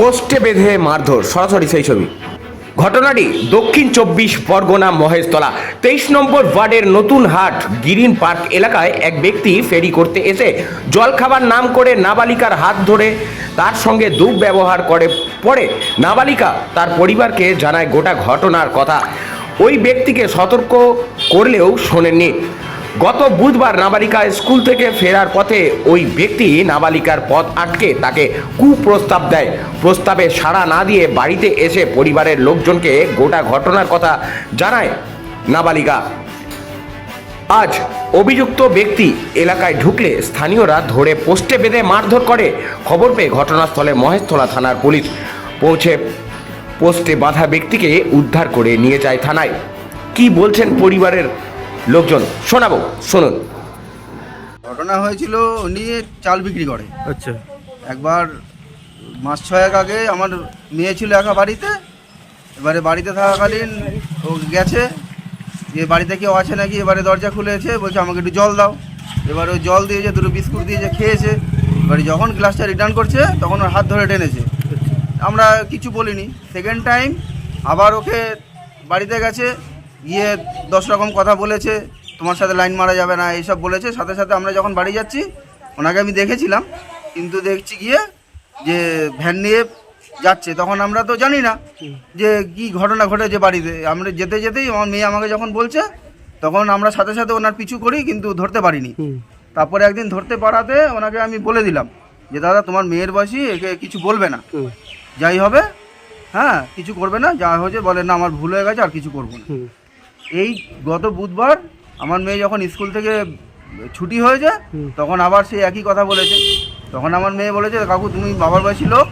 পোস্টে বেঁধে মারধর, সরাসরি সেই ছবি। ঘটনাটি দক্ষিণ চব্বিশ পরগনা মহেশতলা, তেইশ নম্বর ওয়ার্ডের নতুন হাট, গিরিন পার্ক এলাকায় এক ব্যক্তি ফেরি করতে এসে জল খাবার নাম করে নাবালিকার হাত ধরে তার সঙ্গে দুর্ব্যবহার করে, পরে নাবালিকা তার পরিবারকে জানায় গোটা ঘটনার কথা। ওই ব্যক্তিকে সতর্ক করলেও শোনেননি। গত বুধবার নাবালিকা স্কুল থেকে ফেরার পথে ওই ব্যক্তি নাবালিকার পথ আটকে তাকে কুপ্রস্তাব দেয়। প্রস্তাবে সাড়া না দিয়ে বাড়িতে এসে পরিবারের লোকজনকে গোটা ঘটনার কথা জানায় নাবালিকা। আজ অভিযুক্ত ব্যক্তি এলাকায় ঢুকলে স্থানীয়রা ধরে পোস্টে বেঁধে মারধর করে। খবর পেয়ে ঘটনাস্থলে মহেশতলা থানার পুলিশ পৌঁছে পোস্টে বাঁধা ব্যক্তিকে উদ্ধার করে নিয়ে যায় থানায়। কি বলছেন পরিবারের লোকজন শোনাবো শুনুন। ঘটনা হয়েছিল উনি চাল বিক্রি করে। আচ্ছা। একবার মাস ছয়েক আগে আমার মেয়ে ছিল একা বাড়িতে এবারে বাড়িতে থাকাকালীন ও গেছে যে বাড়িতে কেউ আছে নাকি এবারে দরজা খুলেছে বলছে আমাকে একটু জল দাও। এবারে ওই জল দিয়েছে দুটো বিস্কুট দিয়েছে খেয়েছে। এবারে যখন গ্লাসটা রিটার্ন করছে তখন ওর হাত ধরে টেনেছে। আমরা কিছু বলিনি। সেকেন্ড টাইম আবার ওকে বাড়িতে গেছে গিয়ে দশ রকম কথা বলেছে তোমার সাথে লাইন মারা যাবে না এইসব বলেছে। সাথে সাথে আমরা যখন বাড়ি যাচ্ছি ওনাকে আমি দেখেছিলাম কিন্তু দেখছি গিয়ে যে ভ্যান নিয়ে যাচ্ছে তখন আমরা তো জানি না যে কি ঘটনা ঘটেছে বাড়িতে। আমরা যেতে যেতেই আমার মেয়ে আমাকে যখন বলছে তখন আমরা সাথে সাথে ওনার পিছু করি কিন্তু ধরতে পারিনি। তারপরে একদিন ধরতে পারাতে ওনাকে আমি বলে দিলাম যে দাদা তোমার মেয়ের বয়সী একে কিছু বলবে না। যাই হবে হ্যাঁ কিছু করবে না যা হয়েছে বলে না আমার ভুল হয়ে গেছে আর কিছু করব না। এই গত বুধবার আমার মেয়ে যখন স্কুল থেকে ছুটি হয়েছে। তখন আবার সেই একই কথা বলেছে। তখন আমার মেয়ে বলেছে কাকু তুমি বাবার বয়সী লোক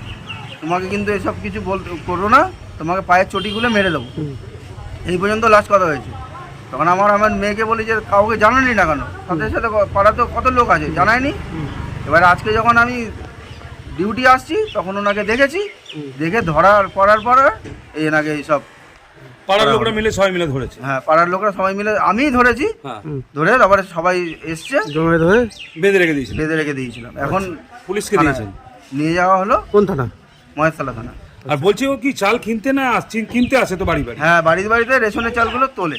তোমাকে কিন্তু এসব কিছু বল করো না তোমাকে পায়ের চটিগুলো মেরে দেবো। এই পর্যন্ত লাস্ট কথা হয়েছে। তখন আমার আমার মেয়েকে বলি যে কাউকে জানানি না কেন? সাথে সাথে পাড়াতে কত লোক আছে জানায়নি? এবার আজকে যখন আমি ডিউটি আসছি তখন ওনাকে দেখেছি। দেখে ধরার পড়ার পর এই এনাকে এইসব পাড়ার লোকরা মিলে সবাই মিলে ধরেছে। হ্যাঁ পাড়ার লোকরা সবাই মিলে আমিই ধরেছি হ্যাঁ। ধরে তারপরে সবাই এসছে। জমে ধরে বেঁধে রেখে দিয়েছি বেঁধে রেখে দিয়েছিলাম। এখন পুলিশকে থানায় দিয়েছেন। নিয়ে যাওয়া হলো। কোন থানা? মহেশতলা থানা। আর বলছি ও কি চাল কিনতে না কিনতে আসে তো বাড়ি বাড়ি? হ্যাঁ বাড়িতে বাড়িতে রেশনের চালগুলো তোলে।